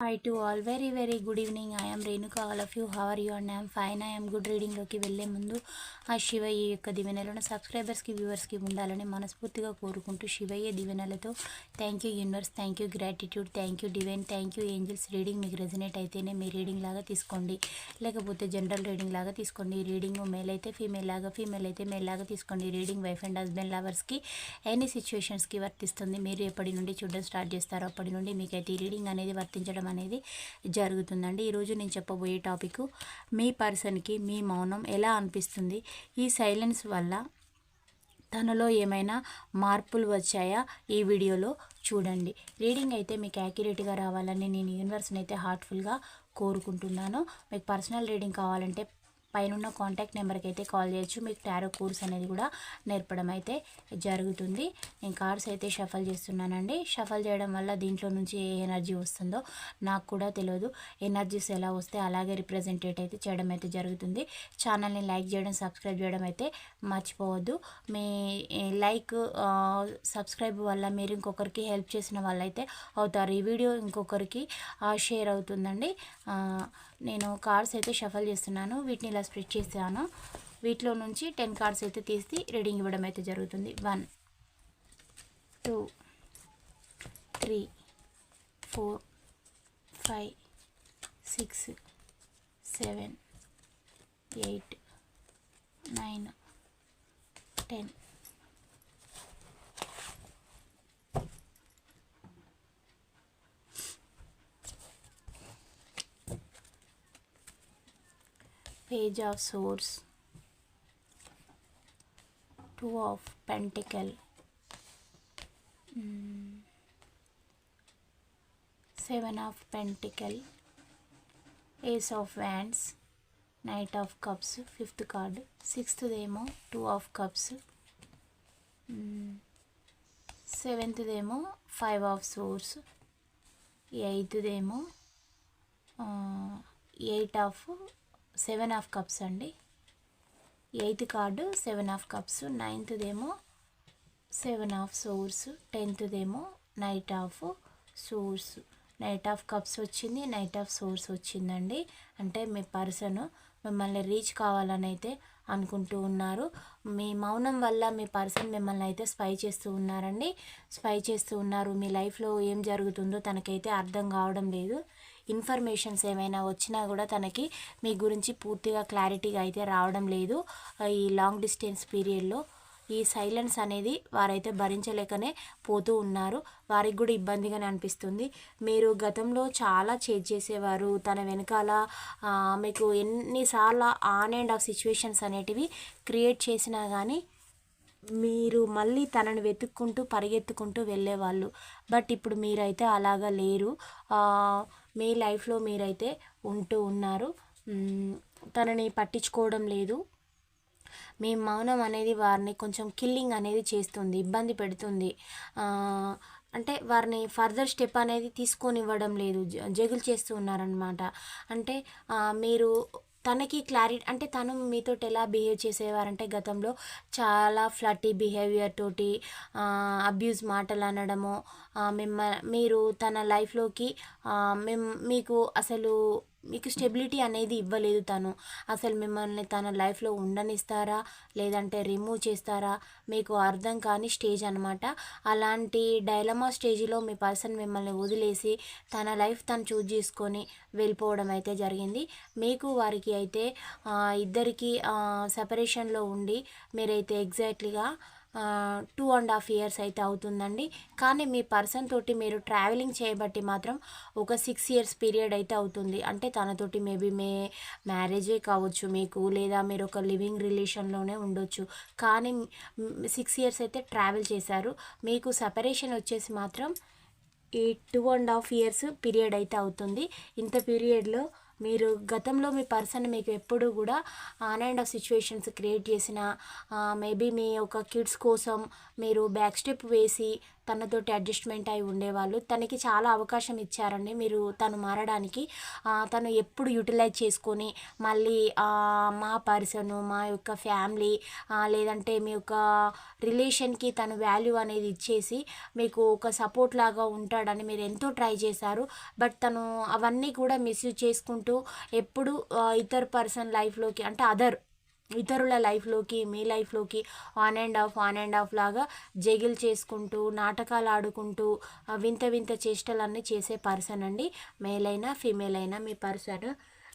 Hi to all very very good evening I'm Renuka all of you how are you and I'm fine I'm good రీడింగ్లోకి వెళ్ళే ముందు ఆ శివయ్య యొక్క దివెనలను సబ్స్క్రైబర్స్కి వ్యూవర్స్కి ఉండాలని మనస్ఫూర్తిగా కోరుకుంటూ Shivayya దివెనలతో thank you universe thank you gratitude thank you divine thank you angels reading మీకు రెజినేట్ అయితేనే మీ రీడింగ్ లాగా తీసుకోండి. లేకపోతే జనరల్ రీడింగ్ లాగా తీసుకోండి. రీడింగ్ మేల్ అయితే ఫీమేల్ లాగా ఫీమేల్ అయితే మేల్ లాగా తీసుకోండి. రీడింగ్ వైఫ్ అండ్ హస్బెండ్ లవర్స్కి ఎనీ సిచ్యువేషన్స్కి వర్తిస్తుంది. మీరు ఎప్పటి నుండి చూడడం స్టార్ట్ చేస్తారో అప్పటి నుండి మీకైతే ఈ రీడింగ్ అనేది వర్తించడం అనేది జరుగుతుందండి. ఈరోజు నేను చెప్పబోయే టాపిక్ మీ పర్సన్కి మీ మౌనం ఎలా అనిపిస్తుంది? ఈ సైలెన్స్ వల్ల తనలో ఏమైనా మార్పులు వచ్చాయా? ఈ వీడియోలో చూడండి. రీడింగ్ అయితే మీకు యాక్యురేట్గా రావాలని నేను యూనివర్స్ని అయితే హార్ట్ఫుల్గా కోరుకుంటున్నాను. మీకు పర్సనల్ రీడింగ్ కావాలంటే పైన కాంటాక్ట్ నెంబర్కి అయితే కాల్ చేయొచ్చు. మీకు టారో కోర్స్ అనేది కూడా నేర్పడం అయితే జరుగుతుంది. నేను కార్డ్స్ అయితే షఫల్ చేస్తున్నానండి. షఫల్ చేయడం వల్ల దీంట్లో నుంచి ఏ ఎనర్జీ వస్తుందో నాకు కూడా తెలియదు. ఎనర్జీస్ ఎలా వస్తే అలాగే రిప్రజెంటేట్ అయితే చేయడం అయితే జరుగుతుంది. ఛానల్ని లైక్ చేయడం సబ్స్క్రైబ్ చేయడం అయితే మర్చిపోవద్దు. మీ లైక్ సబ్స్క్రైబ్ వల్ల మీరు ఇంకొకరికి హెల్ప్ చేసిన వాళ్ళైతే అవుతారు. ఈ వీడియో ఇంకొకరికి షేర్ అవుతుందండి. నేను కార్డ్స్ అయితే షఫల్ చేస్తున్నాను వీటిని ఇలా స్ప్రెడ్ చేశాను. వీటిలో నుంచి టెన్ కార్డ్స్ అయితే తీసి రీడింగ్ ఇవ్వడం అయితే జరుగుతుంది. One two three four five six seven eight nine ten. Page of swords two of pentacle mm. seven of pentacle ace of wands knight of cups fifth card sixth demo two of cups mm. seventh demo five of seven of cups అండి. Eighth card seven of cups నైన్త్దేమో seven of swords టెన్త్దేమో knight of swords. Knight of cups వచ్చింది knight of swords వచ్చిందండి. అంటే మీ person మిమ్మల్ని reach కావాలని అయితే అనుకుంటూ ఉన్నారు. మీ మౌనం వల్ల మీ పర్సన్ మిమ్మల్ని అయితే స్పై చేస్తూ ఉన్నారండి. స్పై చేస్తూ ఉన్నారు. మీ లైఫ్లో ఏం జరుగుతుందో తనకైతే అర్థం కావడం లేదు. ఇన్ఫర్మేషన్స్ ఏమైనా వచ్చినా కూడా తనకి మీ గురించి పూర్తిగా క్లారిటీగా అయితే రావడం లేదు. ఈ లాంగ్ డిస్టెన్స్ పీరియడ్లో ఈ సైలెన్స్ అనేది వారైతే భరించలేకనే పోతూ ఉన్నారు. వారికి కూడా ఇబ్బందిగానే అనిపిస్తుంది. మీరు గతంలో చాలా చేజ్ చేసేవారు. తన వెనకాల మీకు ఎన్నిసార్లు ఆన్ అండ్ ఆఫ్ సిచ్యువేషన్స్ అనేటివి క్రియేట్ చేసినా కానీ మీరు మళ్ళీ తనని వెతుక్కుంటూ పరిగెత్తుకుంటూ వెళ్ళేవాళ్ళు. బట్ ఇప్పుడు మీరైతే అలాగా లేరు. మీ లైఫ్లో మీరైతే ఉంటూ ఉన్నారు. తనని పట్టించుకోవడం లేదు. మీ మౌనం అనేది వారిని కొంచెం కిల్లింగ్ అనేది చేస్తుంది ఇబ్బంది పెడుతుంది. అంటే వారిని ఫర్దర్ స్టెప్ అనేది తీసుకొని ఇవ్వడం లేదు జగులు చేస్తూ ఉన్నారనమాట అంటే మీరు తనకి క్లారిటీ అంటే తను మీతో ఎలా బిహేవ్ చేసేవారంటే గతంలో చాలా ఫ్లటీ బిహేవియర్ తోటి అబ్యూస్ మాటలు అనడము మిమ్మ మీరు తన లైఫ్లోకి మేము మీకు అసలు మీకు స్టెబిలిటీ అనేది ఇవ్వలేదు తను. అసలు మిమ్మల్ని తన లైఫ్లో ఉండనిస్తారా? లేదంటే రిమూవ్ చేస్తారా? మీకు అర్థం కాని స్టేజ్ అనమాట అలాంటి డైలమా స్టేజ్లో మీ పర్సన్ మిమ్మల్ని వదిలేసి తన లైఫ్ తను చూజ్ చేసుకొని వెళ్ళిపోవడం అయితే జరిగింది. మీకు వారికి అయితే ఇద్దరికి సపరేషన్లో ఉండి మీరైతే ఎగ్జాక్ట్లీగా టూ అండ్ హాఫ్ ఇయర్స్ అయితే అవుతుందండి. కానీ మీ పర్సన్ తోటి మీరు ట్రావెలింగ్ చేయబట్టి మాత్రం ఒక సిక్స్ ఇయర్స్ పీరియడ్ అయితే అవుతుంది. అంటే తనతోటి మేబీ మే మ్యారేజే కావచ్చు మీకు లేదా మీరు ఒక లివింగ్ రిలేషన్లోనే ఉండొచ్చు. కానీ సిక్స్ ఇయర్స్ అయితే ట్రావెల్ చేశారు. మీకు సపరేషన్ వచ్చేసి మాత్రం ఈ two and half years period అయితే అవుతుంది. ఇంత పీరియడ్లో మీరు గతంలో మీ పర్సన్ మీకు ఎప్పుడు కూడా on and off situations create చేసిన మేబీ మీ ఒక కిడ్స్ కోసం మీరు బ్యాక్ స్టెప్ వేసి తనతోటి అడ్జస్ట్మెంట్ అయి ఉండేవాళ్ళు. తనకి చాలా అవకాశం ఇచ్చారండి మీరు తను మారడానికి. తను ఎప్పుడు యూటిలైజ్ చేసుకొని మళ్ళీ మా పర్సన్ మా యొక్క ఫ్యామిలీ లేదంటే మీ యొక్క రిలేషన్కి తను వాల్యూ అనేది ఇచ్చేసి మీకు ఒక సపోర్ట్ లాగా ఉంటాడని మీరు ఎంతో ట్రై చేశారు. బట్ తను అవన్నీ కూడా మిస్యూజ్ చేసుకుంటూ ఎప్పుడు ఇతర పర్సన్ లైఫ్లోకి అంటే అదర్ ఇతరుల లైఫ్లోకి మీ లైఫ్లోకి on and off on and off లాగా జగిల్ చేసుకుంటూ నాటకాలు ఆడుకుంటూ వింత వింత చేష్టలన్నీ చేసే పర్సన్ అండి. మేల్ అయినా ఫీమేల్ అయినా మీ పర్సన్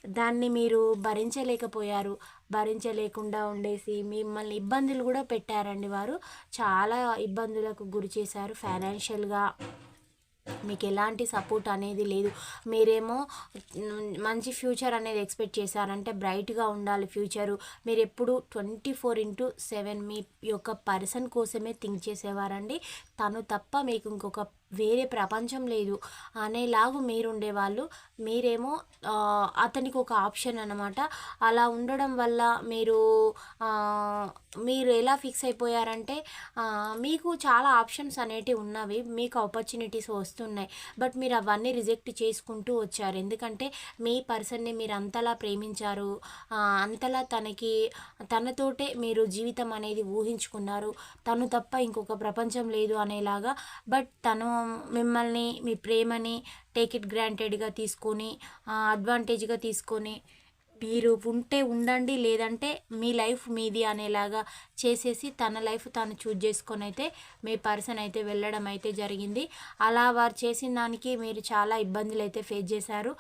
దాన్ని మీరు భరించలేకపోయారు భరించలేకుండా ఉండేసి మిమ్మల్ని ఇబ్బందులు కూడా పెట్టారండి వారు. చాలా ఇబ్బందులకు గురి చేశారు ఫైనాన్షియల్గా మీకు ఎలాంటి సపోర్ట్ అనేది లేదు. మీరేమో మంచి ఫ్యూచర్ అనేది ఎక్స్పెక్ట్ చేశారంటే బ్రైట్గా ఉండాలి ఫ్యూచరు. మీరు ఎప్పుడు ట్వంటీ ఫోర్ ఇంటూ సెవెన్ మీ యొక్క పర్సన్ కోసమే థింక్ చేసేవారండి. తను తప్ప మీకు ఇంకొక వేరే ప్రపంచం లేదు అనేలాగు మీరు ఉండేవాళ్ళు మీరేమో అతనికి ఒక ఆప్షన్ అనమాట అలా ఉండడం వల్ల మీరు మీరు ఎలా ఫిక్స్ అయిపోయారంటే మీకు చాలా ఆప్షన్స్ అనేటివి ఉన్నవి మీకు ఆపర్చునిటీస్ వస్తున్నాయి. బట్ మీరు అవన్నీ రిజెక్ట్ చేసుకుంటూ వచ్చారు. ఎందుకంటే మీ పర్సన్ని మీరు అంతలా ప్రేమించారు అంతలా తనకి తనతోటే మీరు జీవితం అనేది ఊహించుకున్నారు. తను తప్ప ఇంకొక ప్రపంచం లేదు అనేలాగా. బట్ తను మిమ్మల్ని మీ ప్రేమని టేక్ ఇట్ గ్రాంటెడ్గా తీసుకొని అడ్వాంటేజ్గా తీసుకొని మీరు ఉంటే ఉండండి లేదంటే మీ లైఫ్ మీది అనేలాగా చేసేసి తన లైఫ్ తను చూజ్ చేసుకొని అయితే మీ పర్సన్ అయితే వెళ్ళడం అయితే జరిగింది. అలా వారు చేసిన దానికి మీరు చాలా ఇబ్బందులు అయితే ఫేస్ చేశారు.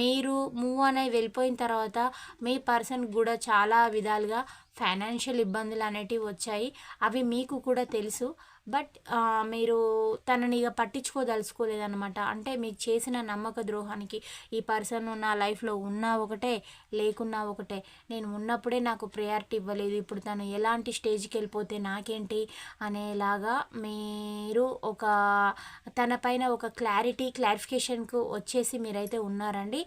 మీరు మూవ్ అనే వెళ్ళిపోయిన తర్వాత మీ పర్సన్ కూడా చాలా విధాలుగా ఫైనాన్షియల్ ఇబ్బందులు అనేటివి వచ్చాయి. అవి మీకు కూడా తెలుసు. బట్ మీరు తనని ఇక పట్టించుకోదలుచుకోలేదన్నమాట. అంటే మీకు చేసిన నమ్మక ద్రోహానికి ఈ పర్సన్ నా లైఫ్లో ఉన్నా ఒకటే లేకున్నా ఒకటే. నేను ఉన్నప్పుడే నాకు ప్రయారిటీ ఇవ్వలేదు. ఇప్పుడు తను ఎలాంటి స్టేజ్కి వెళ్ళిపోతే నాకేంటి అనేలాగా మీరు ఒక తనపైన ఒక క్లారిటీ క్లారిఫికేషన్కు వచ్చేసి మీరైతే ఉన్నారండి.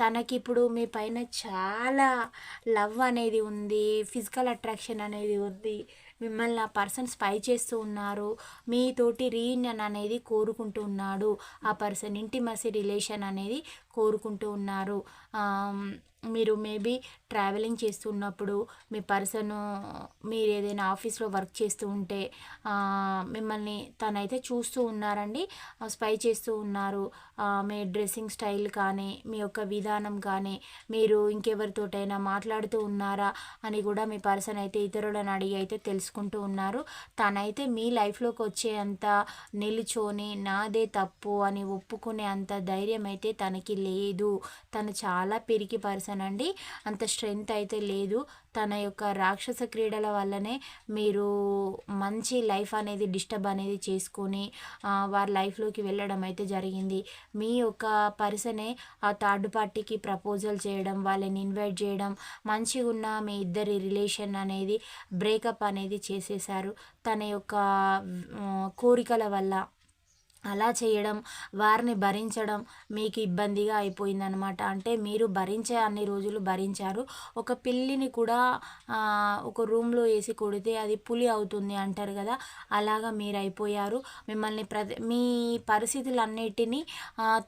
తనకి ఇప్పుడు మీ పైన చాలా లవ్ అనేది ఉంది ఫిజికల్ అట్రాక్షన్ అనేది ఉంది. మిమ్మల్ని ఆ పర్సన్ స్పై చేస్తూ ఉన్నారు. మీతోటి రీయూనియన్ అనేది కోరుకుంటున్నాడు ఆ పర్సన్ ఇంటిమసీ రిలేషన్ అనేది కోరుకుంటూ ఉన్నారు. మీరు మేబీ ట్రావెలింగ్ చేస్తున్నప్పుడు మీ పర్సన్ మీరు ఏదైనా ఆఫీస్లో వర్క్ చేస్తూ ఉంటే మిమ్మల్ని తనైతే చూస్తూ ఉన్నారండి స్పై చేస్తూ ఉన్నారు. మీ డ్రెస్సింగ్ స్టైల్ కానీ మీ యొక్క విధానం కానీ మీరు ఇంకెవరితోటైనా మాట్లాడుతూ ఉన్నారా అని కూడా మీ పర్సన్ అయితే ఇతరులను అడిగి అయితే తెలుసుకుంటూ ఉన్నారు. తనైతే మీ లైఫ్లోకి వచ్చే అంత నిలుచొని నాదే తప్పు అని ఒప్పుకునే అంత ధైర్యం అయితే తనకి లేదు. తను చాలా పిరికి పర్సన్ అండి. అంత స్ట్రెంగ్త్ అయితే లేదు. తన యొక్క రాక్షస క్రీడల వల్లనే మీరు మంచి లైఫ్ అనేది డిస్టర్బ్ అనేది చేసుకొని వారి లైఫ్లోకి వెళ్ళడం అయితే జరిగింది. మీ యొక్క పర్సనే ఆ థర్డ్ పార్టీకి ప్రపోజల్ చేయడం వాళ్ళని ఇన్వైట్ చేయడం మంచిగా ఉన్న మీ ఇద్దరి రిలేషన్ అనేది బ్రేకప్ అనేది చేసేసారు తన యొక్క కోరికల వల్ల. అలా చేయడం వారిని భరించడం మీకు ఇబ్బందిగా అయిపోయిందనమాట అంటే మీరు భరించే అన్ని రోజులు భరించారు. ఒక పిల్లిని కూడా ఒక రూమ్లో వేసి కొడితే అది పులి అవుతుంది అంటారు కదా. అలాగా మీరు అయిపోయారు మిమ్మల్ని ప్ర మీ పరిస్థితులన్నిటినీ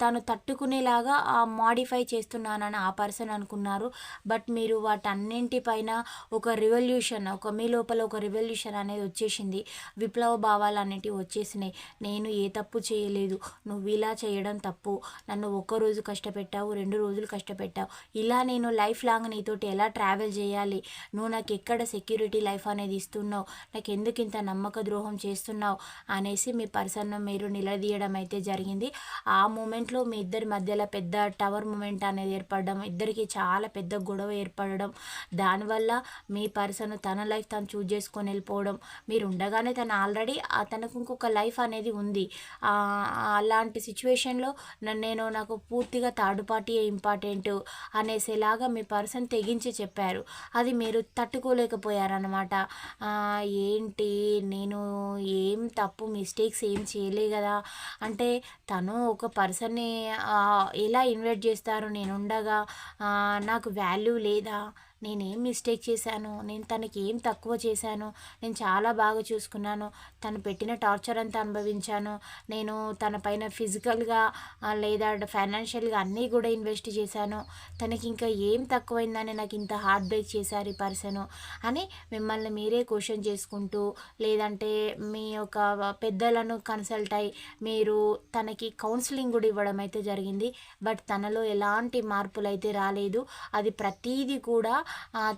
తను తట్టుకునేలాగా మాడిఫై చేస్తున్నానని ఆ పర్సన్ అనుకున్నారు. బట్ మీరు వాటన్నింటిపైన ఒక రివల్యూషన్ ఒక మీ లోపల ఒక రివల్యూషన్ అనేది వచ్చేసింది. విప్లవ భావాలు అనేటివి వచ్చేసినాయి. నేను ఏ తప్పు చేయలేదు. నువ్వు ఇలా చేయడం తప్పు. నన్ను ఒక్కరోజు కష్టపెట్టావు రెండు రోజులు కష్టపెట్టావు. ఇలా నేను లైఫ్ లాంగ్ నీతోటి ఎలా ట్రావెల్ చేయాలి? నువ్వు నాకు ఎక్కడ సెక్యూరిటీ లైఫ్ అనేది ఇస్తున్నావు? నాకు ఎందుకు ఇంత నమ్మక ద్రోహం చేస్తున్నావు? అనేసి మీ పర్సన్ను మీరు నిలదీయడం అయితే జరిగింది. ఆ మూమెంట్లో మీ ఇద్దరి మధ్యలో పెద్ద టవర్ మూమెంట్ అనేది ఏర్పడడం ఇద్దరికి చాలా పెద్ద గొడవ ఏర్పడడం దానివల్ల మీ పర్సన్ తన లైఫ్ తను చూజ్ చేసుకొని వెళ్ళిపోవడం. మీరు ఉండగానే తను ఆల్రెడీ తనకు ఇంకొక లైఫ్ అనేది ఉంది. అలాంటి సిచ్యువేషన్లో నేను నాకు పూర్తిగా థర్డ్ పార్టీ ఇంపార్టెంట్ అనేసేలాగా మీ పర్సన్ తెగించి చెప్పారు. అది మీరు తట్టుకోలేకపోయారనమాట ఏంటి నేను ఏం తప్పు మిస్టేక్స్ ఏం చేయలే కదా. అంటే తను ఒక పర్సన్ని ఎలా ఇన్వైట్ చేస్తారు? నేను ఉండగా నాకు వాల్యూ లేదా? నేనేం మిస్టేక్ చేశాను? నేను తనకి ఏం తక్కువ చేశాను? నేను చాలా బాగా చూసుకున్నాను. తను పెట్టిన టార్చర్ అంతా అనుభవించాను. నేను తన పైన ఫిజికల్గా లేదా ఫైనాన్షియల్గా అన్నీ కూడా ఇన్వెస్ట్ చేశాను. తనకి ఇంకా ఏం తక్కువైందని నాకు ఇంత హార్ట్ బ్రేక్ చేశారు ఈ పర్సన్ అని మిమ్మల్ని మీరే క్వశ్చన్ చేసుకుంటూ లేదంటే మీ యొక్క పెద్దలను కన్సల్ట్ అయ్యి మీరు తనకి కౌన్సిలింగ్ కూడా ఇవ్వడం అయితే జరిగింది. బట్ తనలో ఎలాంటి మార్పులు అయితే రాలేదు. అది ప్రతీది కూడా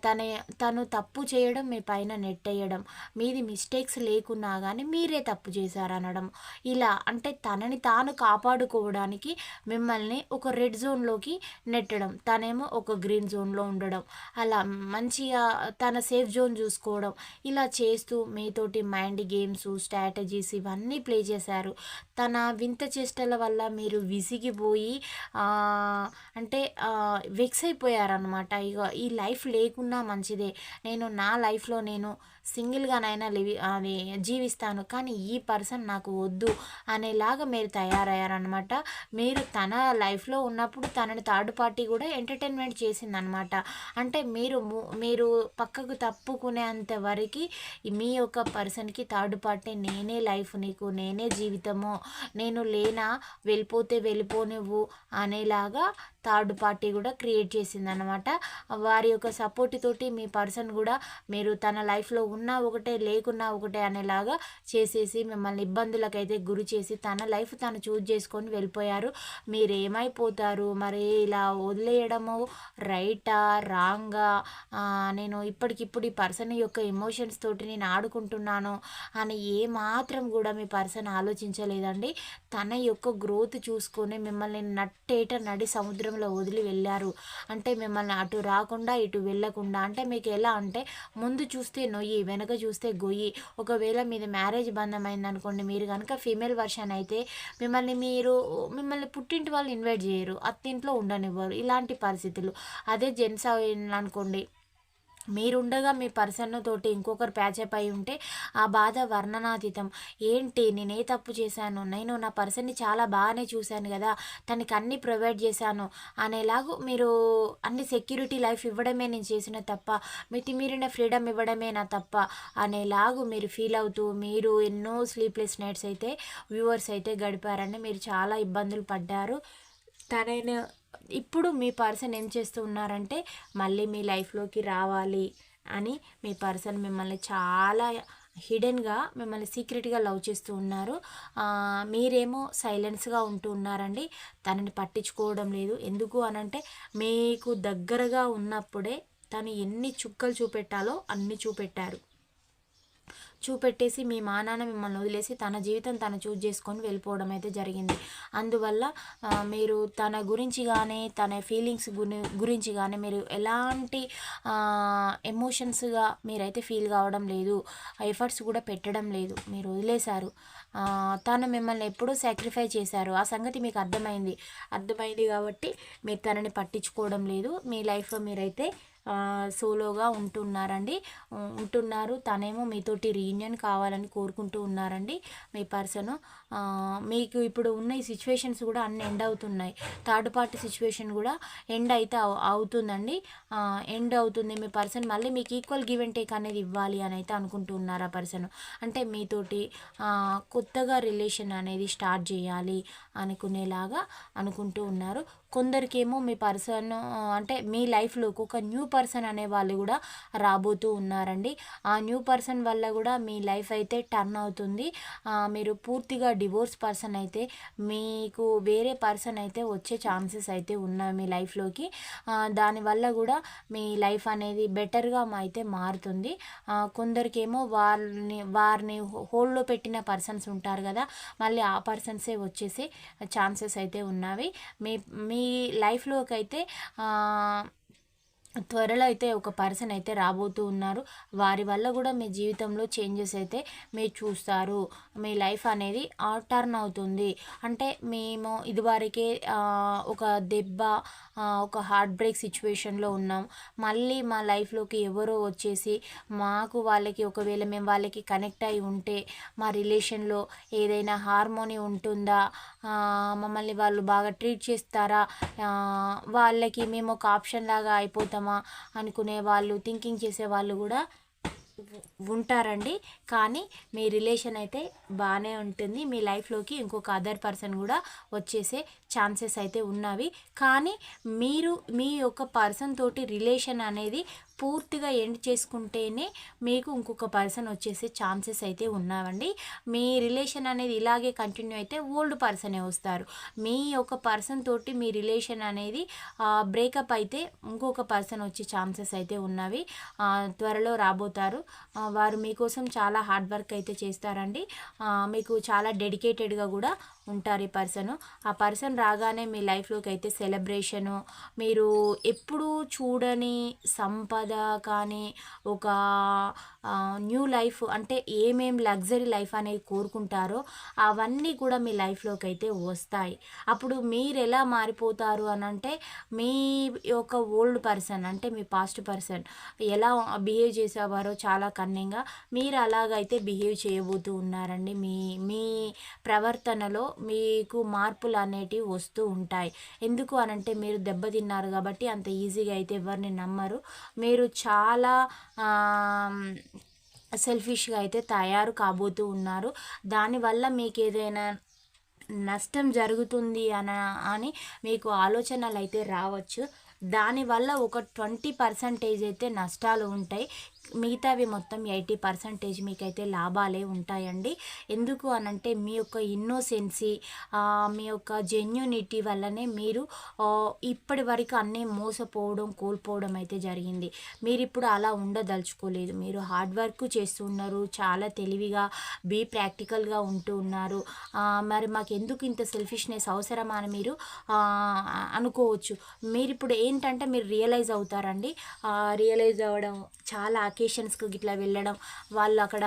తన తను తప్పు చేయడం మీ పైన నెట్టేయడం మీది మిస్టేక్స్ లేకున్నా కానీ మీరే తప్పు చేశారనడం. ఇలా అంటే తనని తాను కాపాడుకోవడానికి మిమ్మల్ని ఒక రెడ్ జోన్లోకి నెట్టడం తనేమో ఒక గ్రీన్ జోన్లో ఉండడం అలా మంచిగా తన సేఫ్ జోన్ చూసుకోవడం ఇలా చేస్తూ మీతోటి మైండ్ గేమ్స్ స్ట్రాటజీస్ ఇవన్నీ ప్లే చేశారు. తన వింత చేష్టల వల్ల మీరు విసిగిపోయి అంటే వెక్స్ అయిపోయారనమాట ఇక ఈ లైఫ్ లైఫ్ లేకున్నా మంచిదే. నేను నా లైఫ్లో నేను సింగిల్గానైనా లివి అది జీవిస్తాను. కానీ ఈ పర్సన్ నాకు వద్దు అనేలాగా మీరు తయారయ్యారనమాట మీరు తన లైఫ్లో ఉన్నప్పుడు తనని థర్డ్ పార్టీ కూడా ఎంటర్టైన్మెంట్ చేసిందనమాట అంటే మీరు మీరు పక్కకు తప్పుకునేంత వరకు మీ యొక్క పర్సన్కి థర్డ్ పార్టీ నేనే లైఫ్ నీకు నేనే జీవితము నేను లేనా వెళ్ళిపోతే వెళ్ళిపోనివ్వు అనేలాగా థర్డ్ పార్టీ కూడా క్రియేట్ చేసిందనమాట వారి యొక్క సపోర్ట్ తోటి మీ పర్సన్ కూడా మీరు తన లైఫ్లో ఉన్నా ఒకటే లేకున్నా ఒకటే అనేలాగా చేసేసి మిమ్మల్ని ఇబ్బందులకైతే గురి చేసి తన లైఫ్ తను చూజ్ చేసుకొని వెళ్ళిపోయారు. మీరు ఏమైపోతారు మరి ఇలా వదిలేయడము రైటా రాంగా? నేను ఇప్పటికిప్పుడు ఈ పర్సన్ యొక్క ఎమోషన్స్ తోటి నేను ఆడుకుంటున్నాను అని ఏమాత్రం కూడా మీ పర్సన్ ఆలోచించలేదండి. తన యొక్క గ్రోత్ చూసుకొని మిమ్మల్ని నట్టేట నడి సముద్రం దూరంలో వదిలి వెళ్ళారు. అంటే మిమ్మల్ని అటు రాకుండా ఇటు వెళ్ళకుండా. అంటే మీకు ఎలా అంటే ముందు చూస్తే నొయ్యి వెనక చూస్తే గొయ్యి. ఒకవేళ మీది మ్యారేజ్ బంధం అయిందనుకోండి మీరు కనుక ఫీమేల్ వర్షన్ అయితే మిమ్మల్ని మీరు మిమ్మల్ని పుట్టింటి వాళ్ళు ఇన్వైట్ చేయరు. అత్తింట్లో ఉండనివ్వరు. ఇలాంటి పరిస్థితులు. అదే జెంట్స్ అనుకోండి మీరుండగా మీ పర్సన్ తోటి ఇంకొకరు ప్యాచప్ అయి ఉంటే ఆ బాధ వర్ణనాతీతం. ఏంటి? నేనే తప్పు చేశాను. నేను నా పర్సన్ని చాలా బాగానే చూశాను కదా. తనకి అన్ని ప్రొవైడ్ చేశాను అనేలాగూ మీరు అన్ని సెక్యూరిటీ లైఫ్ ఇవ్వడమే నేను చేసిన తప్ప మితిమీరిన ఫ్రీడమ్ ఇవ్వడమే నా తప్ప అనేలాగు మీరు ఫీల్ అవుతూ మీరు ఎన్నో స్లీప్లెస్ నైట్స్ అయితే వ్యూవర్స్ అయితే గడిపారని మీరు చాలా ఇబ్బందులు పడ్డారు. తనైన ఇప్పుడు మీ పర్సన్ ఏం చేస్తూ ఉన్నారంటే మళ్ళీ మీ లైఫ్లోకి రావాలి అని మీ పర్సన్ మిమ్మల్ని చాలా హిడెన్గా మిమ్మల్ని సీక్రెట్గా లవ్ చేస్తూ ఉన్నారు. మీరేమో సైలెన్స్గా ఉంటూ ఉన్నారండి. తనని పట్టించుకోవడం లేదు. ఎందుకు అనంటే మీకు దగ్గరగా ఉన్నప్పుడే తను ఎన్ని చుక్కలు చూపెట్టాలో అన్ని చూపెట్టారు. చూపెట్టేసి మీ మానాన్న మిమ్మల్ని వదిలేసి తన జీవితం తను చూజ్ చేసుకొని వెళ్ళిపోవడం అయితే జరిగింది. అందువల్ల మీరు తన గురించి కానీ తన ఫీలింగ్స్ గురించి కానీ మీరు ఎలాంటి ఎమోషన్స్గా మీరైతే ఫీల్ కావడం లేదు ఎఫర్ట్స్ కూడా పెట్టడం లేదు మీరు వదిలేశారు. తను మిమ్మల్ని ఎప్పుడూ సాక్రిఫై చేశారు. ఆ సంగతి మీకు అర్థమైంది. అర్థమైంది కాబట్టి మీరు తనని పట్టించుకోవడం లేదు. మీ లైఫ్లో మీరైతే సోలోగా ఉంటున్నారండి. ఉంటున్నారు. తనేమో మీతోటి రీయూనియన్ కావాలని కోరుకుంటూ ఉన్నారండి మీ పర్సన్. మీకు ఇప్పుడు ఉన్న ఈ సిచ్యువేషన్స్ కూడా అన్ని ఎండ్ అవుతున్నాయి. థర్డ్ పార్టీ సిచ్యువేషన్ కూడా ఎండ్ అయితే అవుతుందండి. ఎండ్ అవుతుంది. మీ పర్సన్ మళ్ళీ మీకు ఈక్వల్ గివ్ అండ్ టేక్ అనేది ఇవ్వాలి అని అయితే అనుకుంటున్నారు ఆ పర్సన్? అంటే మీతోటి కొత్తగా రిలేషన్ అనేది స్టార్ట్ చేయాలి అనుకునేలాగా అనుకుంటూ ఉన్నారు. కొందరికేమో మీ పర్సన్ అంటే మీ లైఫ్లోకి ఒక న్యూ పర్సన్ అనే వాళ్ళు కూడా రాబోతూ ఉన్నారండి. ఆ న్యూ పర్సన్ వల్ల కూడా మీ లైఫ్ అయితే టర్న్ అవుతుంది. మీరు పూర్తిగా డివోర్స్ పర్సన్ అయితే మీకు వేరే పర్సన్ అయితే వచ్చే ఛాన్సెస్ అయితే ఉన్నాయి మీ లైఫ్లోకి. దానివల్ల కూడా మీ లైఫ్ అనేది బెటర్గా అయితే మారుతుంది. కొందరికేమో వారిని వారిని హోల్డ్లో పెట్టిన పర్సన్స్ ఉంటారు కదా మళ్ళీ ఆ పర్సన్సే వచ్చేసి ఛాన్సెస్ అయితే ఉన్నవి. మీ మీ లైఫ్లోకి అయితే త్వరలో అయితే ఒక పర్సన్ అయితే రాబోతూ ఉన్నారు. వారి వల్ల కూడా మీ జీవితంలో చేంజెస్ అయితే మీరు చూస్తారు. మీ లైఫ్ అనేది టర్న్ అవుతుంది. అంటే మేము ఇదివరకే ఒక దెబ్బ ఒక హార్ట్ బ్రేక్ సిచ్యువేషన్లో ఉన్నాం. మళ్ళీ మా లైఫ్లోకి ఎవరో వచ్చేసి మాకు వాళ్ళకి ఒకవేళ మేము వాళ్ళకి కనెక్ట్ అయి ఉంటే మా రిలేషన్లో ఏదైనా హార్మోని ఉంటుందా? మమ్మల్ని వాళ్ళు బాగా ట్రీట్ చేస్తారా? వాళ్ళకి మేము ఒక ఆప్షన్ లాగా అయిపోతామా? అనుకునే వాళ్ళు థింకింగ్ చేసే వాళ్ళు కూడా ఉంటారండి. కానీ మీ రిలేషన్ అయితే బాగానే ఉంటుంది. మీ లైఫ్లోకి ఇంకొక అదర్ పర్సన్ కూడా వచ్చేసే ఛాన్సెస్ అయితే ఉన్నవి. కానీ మీరు మీ యొక్క పర్సన్ తోటి రిలేషన్ అనేది పూర్తిగా ఎండ్ చేసుకుంటేనే మీకు ఇంకొక పర్సన్ వచ్చేసే ఛాన్సెస్ అయితే ఉన్నావండి. మీ రిలేషన్ అనేది ఇలాగే కంటిన్యూ అయితే ఓల్డ్ పర్సనే వస్తారు. మీ యొక్క పర్సన్ తోటి మీ రిలేషన్ అనేది బ్రేకప్ అయితే ఇంకొక పర్సన్ వచ్చే ఛాన్సెస్ అయితే ఉన్నవి. త్వరలో రాబోతారు. వారు మీకోసం చాలా హార్డ్ వర్క్ అయితే చేస్తారండి. మీకు చాలా డెడికేటెడ్గా కూడా ఉంటారు ఈ పర్సన్. ఆ పర్సన్ రాగానే మీ లైఫ్లోకి అయితే సెలబ్రేషను మీరు ఎప్పుడూ చూడని సంపద కానీ ఒక న్యూ లైఫ్ అంటే ఏమేం లగ్జరీ లైఫ్ అనేది కోరుకుంటారో అవన్నీ కూడా మీ లైఫ్లోకి అయితే వస్తాయి. అప్పుడు మీరు ఎలా మారిపోతారు అని అంటే మీ యొక్క ఓల్డ్ పర్సన్ అంటే మీ పాస్ట్ పర్సన్ ఎలా బిహేవ్ చేసేవారో చాలా కన్నింగా మీరు అలాగైతే బిహేవ్ చేయబోతూ ఉన్నారండి. మీ మీ ప్రవర్తనలో మీకు మార్పులు అనేటివి వస్తూ ఉంటాయి. ఎందుకు అనంటే మీరు దెబ్బతిన్నారు కాబట్టి అంత ఈజీగా అయితే ఎవరిని నమ్మరు. మీరు చాలా సెల్ఫిష్గా అయితే తయారు కాబోతూ ఉన్నారు. దానివల్ల మీకు ఏదైనా నష్టం జరుగుతుంది అని అని మీకు ఆలోచనలు అయితే రావచ్చు దానివల్ల ఒక ట్వంటీ పర్సంటేజ్ అయితే నష్టాలు ఉంటాయి. మిగతావి మొత్తం ఎయిటీ పర్సంటేజ్ మీకైతే లాభాలే ఉంటాయండి. ఎందుకు అనంటే మీ యొక్క ఇన్నోసెన్సీ మీ యొక్క జెన్యునిటీ వల్లనే మీరు ఇప్పటి వరకు అన్నీ మోసపోవడం కోల్పోవడం అయితే జరిగింది. మీరు ఇప్పుడు అలా ఉండదలుచుకోలేదు. మీరు హార్డ్ వర్క్ చేస్తున్నారు చాలా తెలివిగా బీ ప్రాక్టికల్గా ఉంటూ ఉన్నారు. మరి మాకు ఎందుకు ఇంత సెల్ఫిష్నెస్ అవసరమా అని మీరు అనుకోవచ్చు. మీరు ఇప్పుడు ఏంటంటే మీరు రియలైజ్ అవుతారండి. రియలైజ్ అవ్వడం చాలా అకేషన్స్కి ఇట్లా వెళ్ళడం వాళ్ళు అక్కడ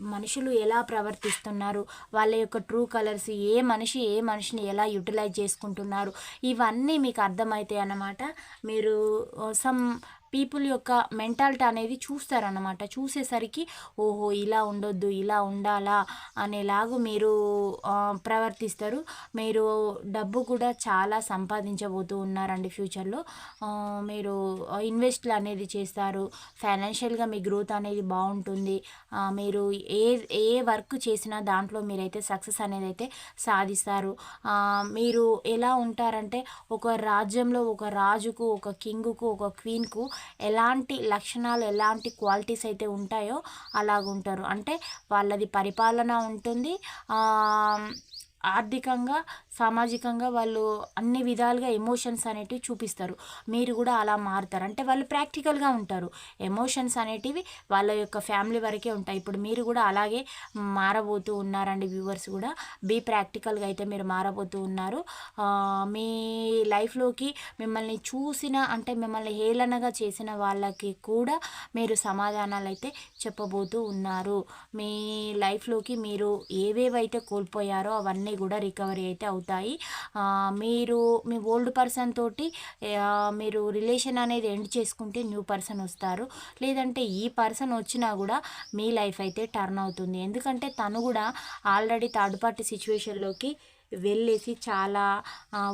మనుషులు ఎలా ప్రవర్తిస్తున్నారు వాళ్ళ యొక్క ట్రూ కలర్స్ ఏ మనిషి ఏ మనిషిని ఎలా యూటిలైజ్ చేసుకుంటున్నారు ఇవన్నీ మీకు అర్థమవుతాయి అన్నమాట. మీరు uh, సమ్ పీపుల్ యొక్క మెంటాలిటీ అనేది చూస్తారనమాట చూసేసరికి ఓహో ఇలా ఉండొద్దు ఇలా ఉండాలా అనేలాగా మీరు ప్రవర్తిస్తారు. మీరు డబ్బు కూడా చాలా సంపాదించబోతూ ఉన్నారండి ఫ్యూచర్లో. మీరు ఇన్వెస్ట్లు అనేది చేస్తారు. ఫైనాన్షియల్గా మీ గ్రోత్ అనేది బాగుంటుంది. మీరు ఏ ఏ వర్క్ చేసినా దాంట్లో మీరైతే సక్సెస్ అనేది అయితే సాధిస్తారు. మీరు ఎలా ఉంటారంటే ఒక రాజ్యంలో ఒక రాజుకు ఒక కింగ్కు ఒక క్వీన్కు ఎలాంటి లక్షణాలు ఎలాంటి క్వాలిటీస్ అయితే ఉంటాయో అలాగుంటారు. అంటే వాళ్ళది పరిపాలన ఉంటుంది. ఆర్థికంగా సామాజికంగా వాళ్ళు అన్ని విధాలుగా ఎమోషన్స్ అనేటివి చూపిస్తారు. మీరు కూడా అలా మారుతారు. అంటే వాళ్ళు ప్రాక్టికల్గా ఉంటారు. ఎమోషన్స్ అనేటివి వాళ్ళ యొక్క ఫ్యామిలీ వరకే ఉంటాయి. ఇప్పుడు మీరు కూడా అలాగే మారబోతూ ఉన్నారండి వ్యూవర్స్ కూడా. బీ ప్రాక్టికల్గా అయితే మీరు మారబోతూ ఉన్నారు. మీ లైఫ్లోకి మిమ్మల్ని చూసిన అంటే మిమ్మల్ని హేళనగా చేసిన వాళ్ళకి కూడా మీరు సమాధానాలు అయితే చెప్పబోతూ ఉన్నారు. మీ లైఫ్లోకి మీరు ఏవేవైతే కోల్పోయారో అవన్నీ కూడా రికవరీ అయితే అవుతాయి. మీరు మీ ఓల్డ్ పర్సన్ తోటి మీరు రిలేషన్ అనేది ఎండ్ చేసుకుంటే న్యూ పర్సన్ వస్తారు. లేదంటే ఈ పర్సన్ వచ్చినా కూడా మీ లైఫ్ అయితే టర్న్ అవుతుంది. ఎందుకంటే తను కూడా ఆల్రెడీ థర్డ్ పార్టీ సిచ్యువేషన్లోకి వెళ్ళేసి చాలా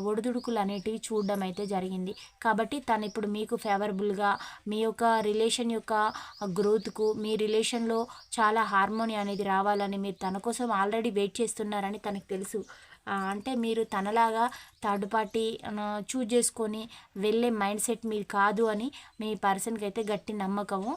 ఒడిదుడుకులు అనేటివి చూడడం అయితే జరిగింది. కాబట్టి తను ఇప్పుడు మీకు ఫేవరబుల్గా మీ యొక్క రిలేషన్ యొక్క గ్రోత్కు మీ రిలేషన్లో చాలా హార్మోని అనేది రావాలని మీరు తన కోసం ఆల్రెడీ వెయిట్ చేస్తున్నారని తనకు తెలుసు. అంటే మీరు తనలాగా థర్డ్ పార్టీ చూజ్ చేసుకొని వెళ్ళే మైండ్ సెట్ మీరు కాదు అని మీ పర్సన్కి అయితే గట్టి నమ్మకము.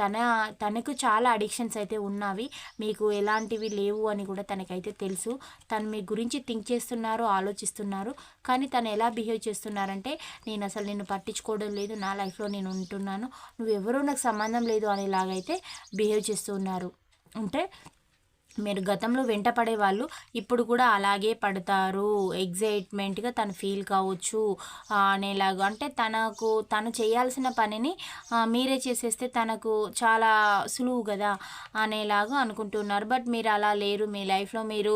తన తనకు చాలా అడిక్షన్స్ అయితే ఉన్నవి. మీకు ఎలాంటివి లేవు అని కూడా తనకైతే తెలుసు. తను మీ గురించి థింక్ చేస్తున్నారు ఆలోచిస్తున్నారు. కానీ తను ఎలా బిహేవ్ చేస్తున్నారంటే నేను అసలు నిన్ను పట్టించుకోవడం లేదు నా లైఫ్లో నేను ఉంటున్నాను. నువ్వెవరూ నాకు సంబంధం లేదు అనేలాగైతే బిహేవ్ చేస్తున్నారు. అంటే మీరు గతంలో వెంట పడేవాళ్ళు ఇప్పుడు కూడా అలాగే పడతారు. ఎగ్జైట్మెంట్గా తను ఫీల్ కావచ్చు అనేలాగా. అంటే తనకు తను చేయాల్సిన పనిని మీరే చేసేస్తే తనకు చాలా సులువు కదా అనేలాగా అనుకుంటున్నారు. బట్ మీరు అలా లేరు. మీ లైఫ్లో మీరు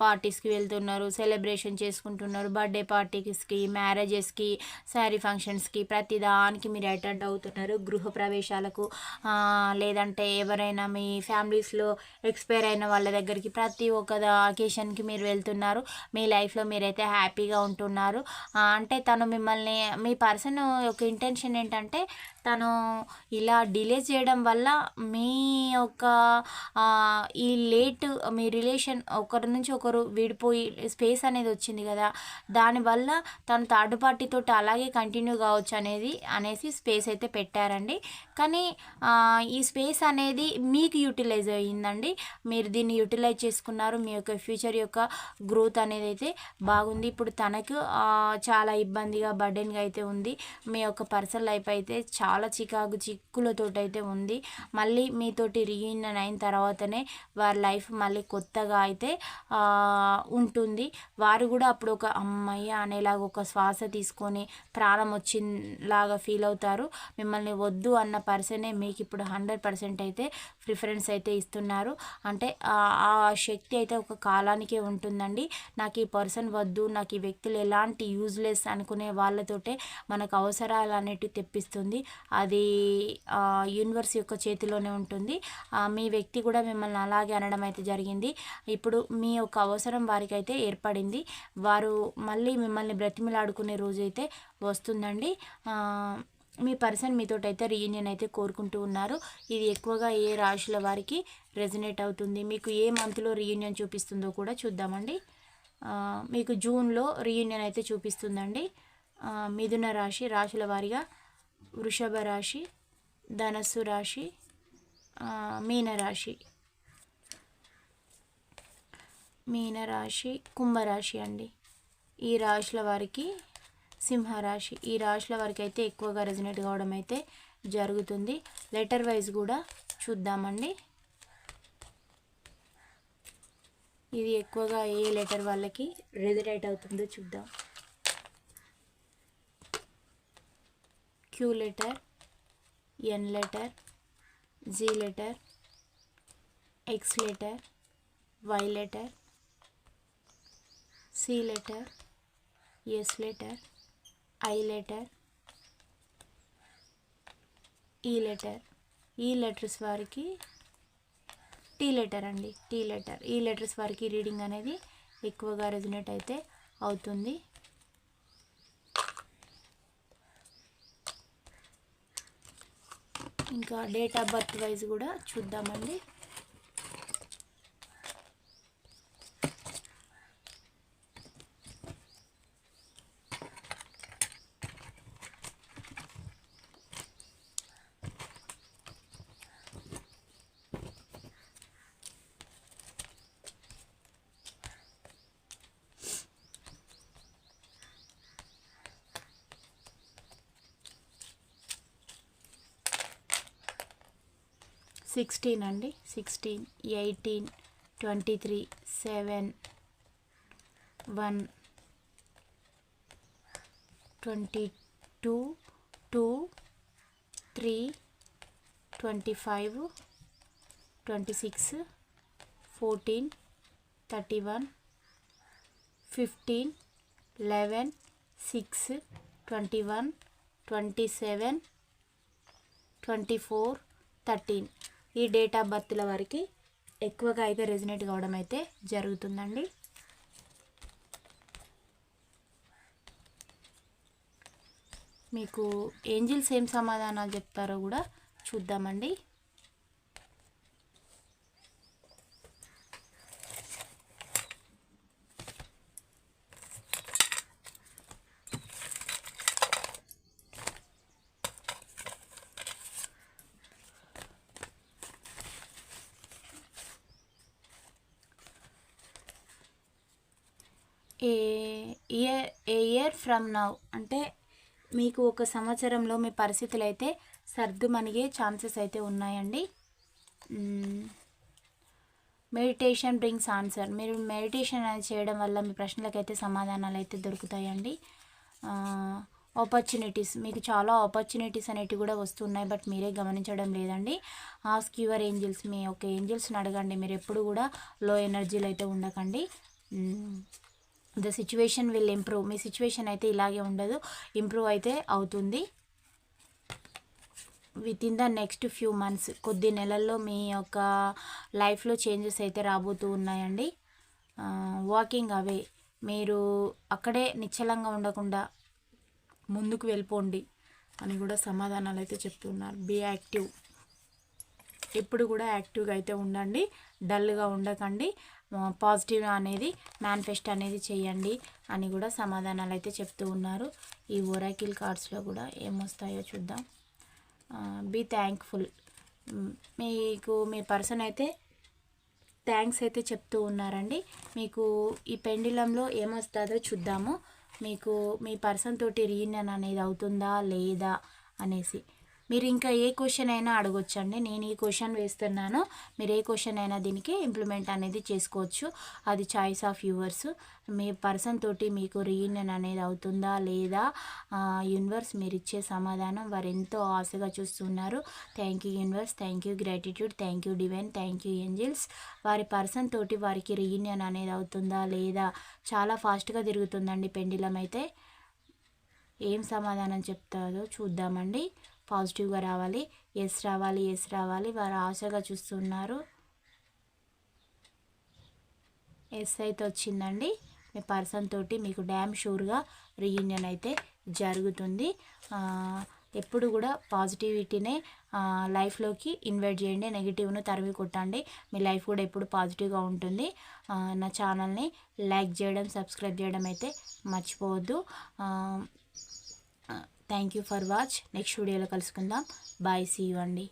పార్టీస్కి వెళ్తున్నారు సెలబ్రేషన్ చేసుకుంటున్నారు బర్త్డే పార్టీస్కి మ్యారేజెస్కి శారీ ఫంక్షన్స్కి ప్రతి దానికి మీరు అటెండ్ అవుతున్నారు. గృహ ప్రవేశాలకు లేదంటే ఎవరైనా మీ ఫ్యామిలీస్లో ఎక్స్పైర్ అయిన వాళ్ళు వాళ్ళ దగ్గరికి ప్రతి ఒక్క అకేషన్కి మీరు వెళ్తున్నారు. మీ లైఫ్లో మీరైతే హ్యాపీగా ఉంటున్నారు. అంటే తను మిమ్మల్ని మీ పర్సన్ యొక్క ఇంటెన్షన్ ఏంటంటే తను ఇలా డిలే చేయడం వల్ల మీ యొక్క ఈ లేట్ మీ రిలేషన్ ఒకరి నుంచి ఒకరు విడిపోయి స్పేస్ అనేది వచ్చింది కదా. దానివల్ల తను థర్డ్ పార్టీతో అలాగే కంటిన్యూ కావచ్చు అనేది అనేసి స్పేస్ అయితే పెట్టారండి. కానీ ఈ స్పేస్ అనేది మీకు యూటిలైజ్ అయ్యిందండి. మీరు దీన్ని యూటిలైజ్ చేసుకున్నారు. మీ యొక్క ఫ్యూచర్ యొక్క గ్రోత్ అనేది అయితే బాగుంది. ఇప్పుడు తనకు చాలా ఇబ్బందిగా బర్డెన్గా అయితే ఉంది. మీ యొక్క పర్సనల్ లైఫ్ అయితే చాలా చాలా చికాకు చిక్కులతో అయితే ఉంది. మళ్ళీ మీతోటి రీయూనియన్ అయిన తర్వాతనే వారి లైఫ్ మళ్ళీ కొత్తగా అయితే ఉంటుంది. వారు కూడా అప్పుడు ఒక అమ్మయ్య అనేలాగా ఒక శ్వాస తీసుకొని ప్రాణం వచ్చినలాగా ఫీల్ అవుతారు. మిమ్మల్ని వద్దు అన్న పర్సనే మీకు ఇప్పుడు హండ్రెడ్ పర్సెంట్ అయితే ప్రిఫరెన్స్ అయితే ఇస్తున్నారు. అంటే ఆ శక్తి అయితే ఒక కాలానికే ఉంటుందండి. నాకు ఈ పర్సన్ వద్దు నాకు ఈ వ్యక్తులు ఎలాంటి యూజ్లెస్ అనుకునే వాళ్ళతోటే మనకు అవసరాలు అనేటివి తెప్పిస్తుంది. అది యూనివర్స్ యొక్క చేతిలోనే ఉంటుంది. మీ వ్యక్తి కూడా మిమ్మల్ని అలాగే అనడం అయితే జరిగింది. ఇప్పుడు మీ యొక్క అవసరం వారికి అయితే ఏర్పడింది. వారు మళ్ళీ మిమ్మల్ని బ్రతిమిలాడుకునే రోజు అయితే వస్తుందండి మీ పర్సన్ మీతోటి అయితే రీయూనియన్ అయితే కోరుకుంటూ ఉన్నారు. ఇది ఎక్కువగా ఏ రాశుల వారికి రెజనేట్ అవుతుంది? మీకు ఏ మంత్లో రీయూనియన్ చూపిస్తుందో కూడా చూద్దామండి. మీకు జూన్లో రీయూనియన్ అయితే చూపిస్తుందండి. మిథున రాశి రాశుల వారిగా వృషభ రాశి ధనస్సు రాశి మీనరాశి. మీనరాశి కుంభరాశి అండి. ఈ రాశుల వారికి సింహరాశి. ఈ రాశుల వారికి అయితే ఎక్కువగా రెజినేట్ కావడం అయితే జరుగుతుంది. లెటర్ వైజ్ కూడా చూద్దామండి. ఇది ఎక్కువగా ఏ లెటర్ వాళ్ళకి రెజినేట్ అవుతుందో చూద్దాం. Q letter N letter G letter X letter Y letter C letter S letter I letter E letter. ఈ లెటర్స్ వారికి టీ లెటర్ అండి టీ లెటర్. ఈ లెటర్స్ వారికి రీడింగ్ అనేది ఎక్కువగా రెజినేట్ అయితే అవుతుంది. ఇంకా డేట్ ఆఫ్ బర్త్ వైజ్ కూడా చూద్దామండి. సిక్స్టీన్ అండి. Sixteen eighteen twenty three seven one twenty two two three twenty five twenty six fourteen thirty one fifteen eleven six twenty one twenty seven twenty four thirteen ఈ date of బర్త్ల వారికి ఎక్కువగా అయితే resonate కావడం అయితే జరుగుతుందండి. మీకు ఏంజిల్స్ ఏం సమాధానాలు చెప్తారో కూడా చూద్దామండి. A year a year from now అంటే మీకు ఒక సంవత్సరంలో మీ పరిస్థితులు అయితే సర్దుమణిగే ఛాన్సెస్ అయితే ఉన్నాయండి. Meditation brings answer. మీరు మెడిటేషన్ అనేది చేయడం వల్ల మీ ప్రశ్నలకైతే సమాధానాలు అయితే దొరుకుతాయండి ఆపర్చునిటీస్. మీకు చాలా ఆపర్చునిటీస్ అనేటివి కూడా వస్తున్నాయి బట్ మీరే గమనించడం లేదండి. ఆస్క్ యువర్ ఏంజిల్స్ మీ ఒక ఏంజిల్స్ని అడగండి. మీరు ఎప్పుడు కూడా లో ఎనర్జీలో అయితే ఉండకండి ద సిచ్యువేషన్ విల్ ఇంప్రూవ్ మీ సిచ్యువేషన్ అయితే ఇలాగే ఉండదు. ఇంప్రూవ్ అయితే అవుతుంది. Within the next few months కొద్ది నెలల్లో మీ యొక్క లైఫ్లో చేంజెస్ అయితే రాబోతూ ఉన్నాయండి. వాకింగ్ అవే మీరు అక్కడే నిశ్చలంగా ఉండకుండా ముందుకు వెళ్ళిపోండి అని కూడా సమాధానాలు అయితే చెప్తున్నారు. బీ యాక్టివ్ ఎప్పుడు కూడా యాక్టివ్గా అయితే ఉండండి. డల్గా ఉండకండి. పాజిటివ్ అనేది మేనిఫెస్ట్ అనేది చేయండి అని కూడా సమాధానాలు అయితే చెప్తూ ఉన్నారు. ఈ ఒరాకిల్ కార్డ్స్లో కూడా ఏమొస్తాయో చూద్దాం. బీ థ్యాంక్ఫుల్ మీకు మీ పర్సన్ అయితే థ్యాంక్స్ అయితే చెప్తూ ఉన్నారండి. మీకు ఈ పెండిలంలో ఏమొస్తుందో చూద్దాము. మీకు మీ పర్సన్ తోటి రీయూనియన్ అనేది అవుతుందా లేదా అనేసి. మీరు ఇంకా ఏ క్వశ్చన్ అయినా అడగొచ్చండి. నేను ఈ క్వశ్చన్ వేస్తున్నాను. మీరు ఏ క్వశ్చన్ అయినా దీనికి ఇంప్లిమెంట్ అనేది చేసుకోవచ్చు. అది చాయిస్ ఆఫ్ యూవర్స్. మీ పర్సన్ తోటి మీకు రీయూనియన్ అనేది అవుతుందా లేదా? యూనివర్స్ మీరు ఇచ్చే సమాధానం వారు ఎంతో ఆశగా చూస్తున్నారు. Thank you universe. Thank you gratitude. Thank you divine. Thank you angels. వారి పర్సన్ తోటి వారికి రీయూనియన్ అనేది అవుతుందా లేదా? చాలా ఫాస్ట్గా తిరుగుతుందండి పెండిలం అయితే. ఏం సమాధానం చెప్తారో చూద్దామండి. పాజిటివ్గా రావాలి ఎస్ రావాలి ఎస్ రావాలి. వారు ఆశగా చూస్తున్నారు. ఎస్ అయితే వచ్చిందండి. మీ పర్సన్ తోటి మీకు డ్యామ్ షూర్గా రీయూనియన్ అయితే జరుగుతుంది. ఎప్పుడు కూడా పాజిటివిటీనే లైఫ్లోకి ఇన్వైట్ చేయండి నెగిటివ్ను తరిమి కొట్టండి. మీ లైఫ్ కూడా ఎప్పుడు పాజిటివ్గా ఉంటుంది. నా ఛానల్ని లైక్ చేయడం సబ్స్క్రైబ్ చేయడం అయితే మర్చిపోవద్దు. Thank you for watch next వీడియోలో కలుసుకుందాం. బాయ్ సీ యూ అండి.